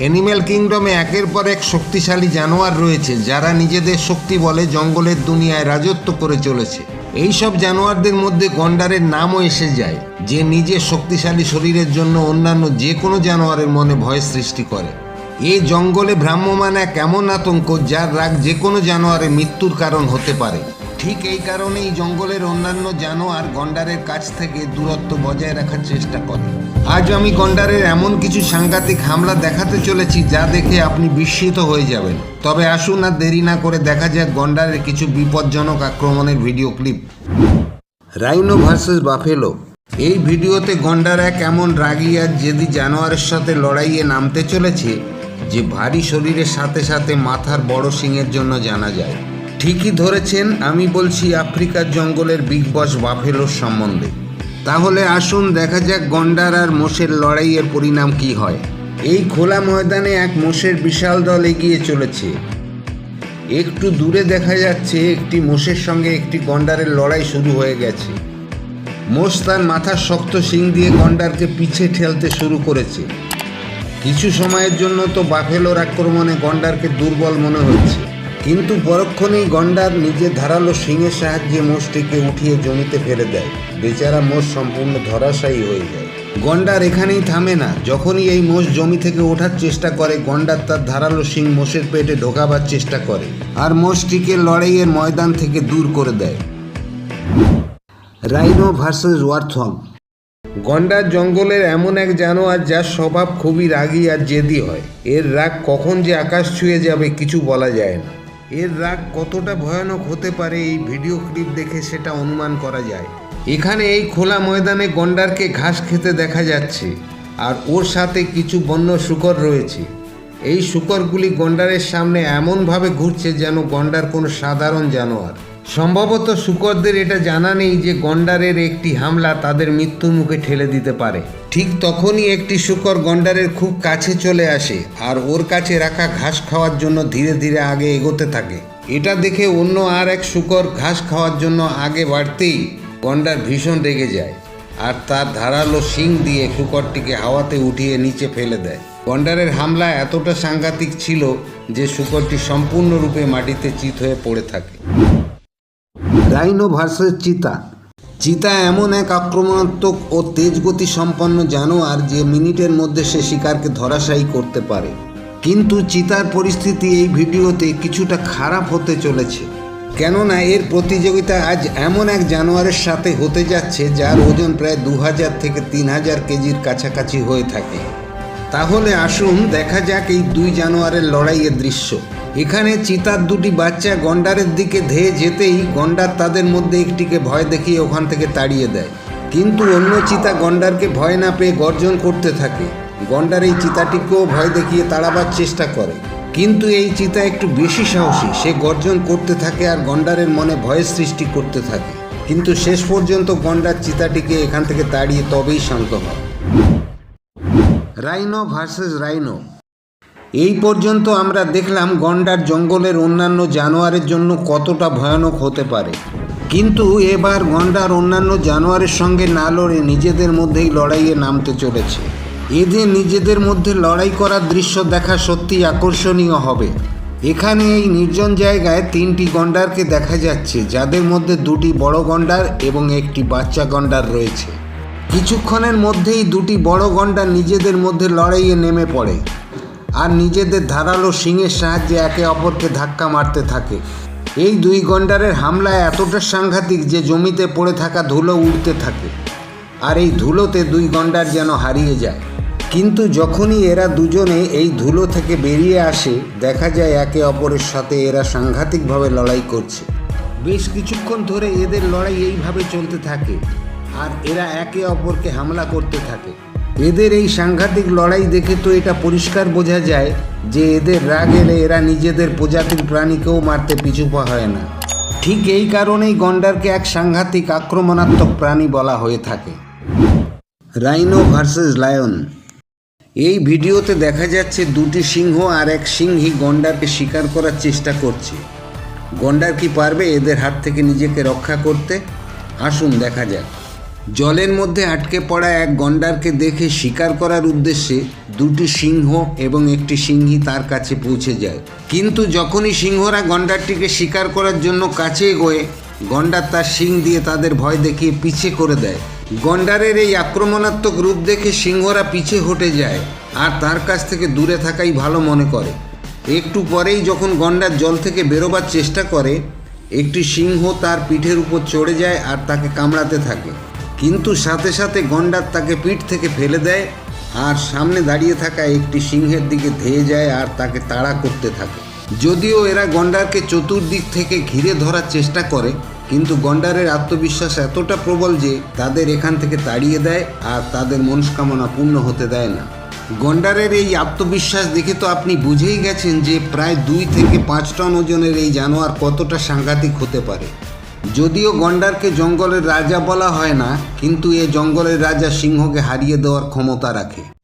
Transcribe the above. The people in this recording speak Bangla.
অ্যানিম্যাল কিংডমে একের পর এক শক্তিশালী জানোয়ার রয়েছে, যারা নিজেদের শক্তি বলে জঙ্গলের দুনিয়ায় রাজত্ব করে চলেছে। এই সব জানোয়ারদের মধ্যে গন্ডারের নামও এসে যায়, যে নিজের শক্তিশালী শরীরের জন্য অন্যান্য যে কোনো জানোয়ারের মনে ভয় সৃষ্টি করে। এই জঙ্গলে ভ্রাম্যমান এক এমন আতঙ্ক, যার রাগ যে কোনো জানোয়ারের মৃত্যুর কারণ হতে পারে। ঠিক এই কারণেই জঙ্গলের অন্যান্য জানোয়ার গন্ডারের কাছ থেকে দূরত্ব বজায় রাখার চেষ্টা করে। আজ আমি গন্ডারের এমন কিছু সাংঘাতিক হামলা দেখাতে চলেছি যা দেখে আপনি বিস্মিত হয়ে যাবেন। তবে আসুন আর দেরি না করে দেখা যাক গন্ডারের কিছু বিপজ্জনক আক্রমণের video clip. Rhino versus buffalo, এই ভিডিওতে গন্ডার এক এমন রাগী আর জেদি জানোয়ারের সাথে লড়াইয়ে নামতে চলেছে যে ভারী শরীরের সাথে সাথে মাথার বড় সিংয়ের জন্য জানা যায়। ঠিকই ধরেছেন, আমি বলছি আফ্রিকার জঙ্গলের বিগ বস বাফেলোর সম্বন্ধে। তাহলে আসুন দেখা যাক গন্ডার আর মোষের লড়াইয়ের পরিণাম কি হয়। এই খোলা ময়দানে এক মোষের বিশাল দল এগিয়ে চলেছে। একটু দূরে দেখা যাচ্ছে একটি মোষের সঙ্গে একটি গন্ডারের লড়াই শুরু হয়ে গেছে। মোষ তার মাথার শক্ত শিং দিয়ে গন্ডারকে পিছে ঠেলতে শুরু করেছে। কিছু সময়ের জন্য তো বাফেলোর আক্রমণে গন্ডারকে দুর্বল মনে হচ্ছে। কিন্তু পরক্ষণেই গন্ডার নিজের ধারালো শিংয়ের সাহায্যে মোষটিকে উঠিয়ে জমিতে ফেলে দেয়। বেচারা মোষ সম্পূর্ণ ধরাশায়ী হয়ে যায়। গন্ডার এখানেই থামে না। যখনই এই মোষ জমি থেকে ওঠার চেষ্টা করে গন্ডার তার ধারালো শিং মোষের পেটে ঢোকাবার চেষ্টা করে আর মোষটিকে লড়াইয়ের ময়দান থেকে দূর করে দেয়। রাইনো ভার্সেস ওয়ার্থম গন্ডার জঙ্গলের এমন এক জানোয়ার যার স্বভাব খুবই রাগী আর জেদি হয়। এর রাগ কখন যে আকাশ ছুঁয়ে যাবে কিছু বলা যায় না। এর রাগ কতটা ভয়ানক হতে পারে এই ভিডিও ক্লিপ দেখে সেটা অনুমান করা যায়। এখানে এই খোলা ময়দানে গন্ডারকে ঘাস খেতে দেখা যাচ্ছে, আর ওর সাথে কিছু বন্য শুকর রয়েছে। এই শুকরগুলি গন্ডারের সামনে এমনভাবে ঘুরছে যেন গন্ডার কোনো সাধারণ জানোয়ার। সম্ভবত শুকরদের এটা জানা নেই যে গন্ডারের একটি হামলা তাদের মৃত্যুর মুখে ঠেলে দিতে পারে। ঠিক তখনই একটি শুকর গন্ডারের খুব কাছে চলে আসে আর ওর কাছে রাখা ঘাস খাওয়ার জন্য ধীরে ধীরে আগে এগোতে থাকে। এটা দেখে অন্য আর এক শুকর ঘাস খাওয়ার জন্য আগে বাড়তেই গন্ডার ভীষণ রেগে যায় আর তার ধারালো শিং দিয়ে শুকরটিকে হাওয়াতে উঠিয়ে নিচে ফেলে দেয়। গন্ডারের হামলা এতটা সাংঘাতিক ছিল যে শুকরটি সম্পূর্ণরূপে মাটিতে চিত হয়ে পড়ে থাকে। রাইনো ভার্সেস চিতা চিতা এমন এক আক্রমণাত্মক ও তেজগতি সম্পন্ন জানোয়ার যে মিনিটের মধ্যে সে শিকারকে ধরাশায়ী করতে পারে। কিন্তু চিতার পরিস্থিতি এই ভিডিওতে কিছুটা খারাপ হতে চলেছে। কেননা এর প্রতিযোগিতা আজ এমন এক জানোয়ারের সাথে হতে যাচ্ছে যার ওজন প্রায় দু হাজার থেকে তিন হাজার কেজির কাছাকাছি হয়ে থাকে। তাহলে আসুন দেখা যাক এই দুই জানোয়ারের লড়াইয়ের দৃশ্য। এখানে চিতার দুটি বাচ্চা গন্ডারের দিকে ধেয়ে যেতেই গন্ডার তাদের মধ্যে একটিকে ভয় দেখিয়ে ওখান থেকে তাড়িয়ে দেয়। কিন্তু অন্য চিতা গন্ডারকে ভয় না পেয়ে গর্জন করতে থাকে। গন্ডার এই চিতাটিকেও ভয় দেখিয়ে তাড়াবার চেষ্টা করে। কিন্তু এই চিতা একটু বেশি সাহসী। সে গর্জন করতে থাকে আর গন্ডারের মনে ভয়ের সৃষ্টি করতে থাকে। কিন্তু শেষ পর্যন্ত গন্ডার চিতাটিকে এখান থেকে তাড়িয়ে তবেই শান্ত হয়। Rhino versus rhino. এই পর্যন্ত আমরা দেখলাম গন্ডার জঙ্গলের অন্যান্য জানোয়ারের জন্য কতটা ভয়ানক হতে পারে। কিন্তু এবার গন্ডার অন্যান্য জানোয়ারের সঙ্গে না লড়ে নিজেদের মধ্যেই লড়াইয়ে নামতে চলেছে। এদের নিজেদের মধ্যে লড়াই করার দৃশ্য দেখা সত্যি আকর্ষণীয় হবে। এখানে এই নির্জন জায়গায় তিনটি গন্ডারকে দেখা যাচ্ছে, যাদের মধ্যে দুটি বড় গন্ডার এবং একটি বাচ্চা গন্ডার রয়েছে। কিছুক্ষণের মধ্যেই দুটি বড় গন্ডার নিজেদের মধ্যে লড়াইয়ে নেমে পড়ে। আর নিজেদের ধারালো শিংয়ের সাহায্যে একে অপরকে ধাক্কা মারতে থাকে। এই দুই গন্ডারের হামলা এতটা সাংঘাতিক যে জমিতে পড়ে থাকা ধুলো উড়তে থাকে। আর এই ধুলোতে দুই গন্ডার যেন হারিয়ে যায়। কিন্তু যখনই এরা দুজনে এই ধুলো থেকে বেরিয়ে আসে, দেখা যায় একে অপরের সাথে এরা সাংঘাতিকভাবে লড়াই করছে। বেশ কিছুক্ষণ ধরে এদের লড়াই এইভাবে চলতে থাকে। আর এরা একে অপরকে হামলা করতে থাকে। এদের এই সাংঘাতিক লড়াই দেখে তো এটা পরিষ্কার বোঝা যায় যে এদের রাগ এলে এরা নিজেদের প্রজাতির প্রাণীকেও মারতে পিছুপা হয় না। ঠিক এই কারণেই গন্ডারকে এক সাংঘাতিক আক্রমণাত্মক প্রাণী বলা হয়ে থাকে। Rhino versus lion. এই ভিডিওতে দেখা যাচ্ছে দুটি সিংহ আর এক সিংহী গন্ডারকে শিকার করার চেষ্টা করছে। গন্ডার কি পারবে এদের হাত থেকে নিজেকে রক্ষা করতে? আসুন দেখা যাক। জলের মধ্যে আটকে পড়া এক গন্ডারকে দেখে শিকার করার উদ্দেশ্যে দুটি সিংহ এবং একটি সিংহী তার কাছে পৌঁছে যায়। কিন্তু যখনই সিংহরা গন্ডারটিকে শিকার করার জন্য কাছে এগোয়, গন্ডার তার শিং দিয়ে তাদের ভয় দেখিয়ে পিছে করে দেয়। গন্ডারের এই আক্রমণাত্মক রূপ দেখে সিংহরা পিছে হটে যায় আর তার কাছ থেকে দূরে থাকাই ভালো মনে করে। একটু পরেই যখন গন্ডার জল থেকে বেরোবার চেষ্টা করে, একটি সিংহ তার পিঠের উপর চড়ে যায় আর তাকে কামড়াতে থাকে। কিন্তু সাথে সাথে গন্ডার তাকে পিঠ থেকে ফেলে দেয় আর সামনে দাঁড়িয়ে থাকা একটি সিংহের দিকে ধেয়ে যায় আর তাকে তাড়া করতে থাকে। যদিও এরা গন্ডারকে চতুর্দিক থেকে ঘিরে ধরার চেষ্টা করে, কিন্তু গন্ডারের আত্মবিশ্বাস এতটা প্রবল যে তাদের এখান থেকে তাড়িয়ে দেয় আর তাদের মনস্কামনা পূর্ণ হতে দেয় না। গন্ডারের এই আত্মবিশ্বাস দেখে তো আপনি বুঝেই গেছেন যে প্রায় দুই থেকে পাঁচ টন ওজনের এই জানোয়ার কতটা সাংঘাতিক হতে পারে। যদিও গন্ডারকে জঙ্গলের রাজা বলা হয় না, কিন্তু এ জঙ্গলের রাজা সিংহকে হারিয়ে দেওয়ার ক্ষমতা রাখে।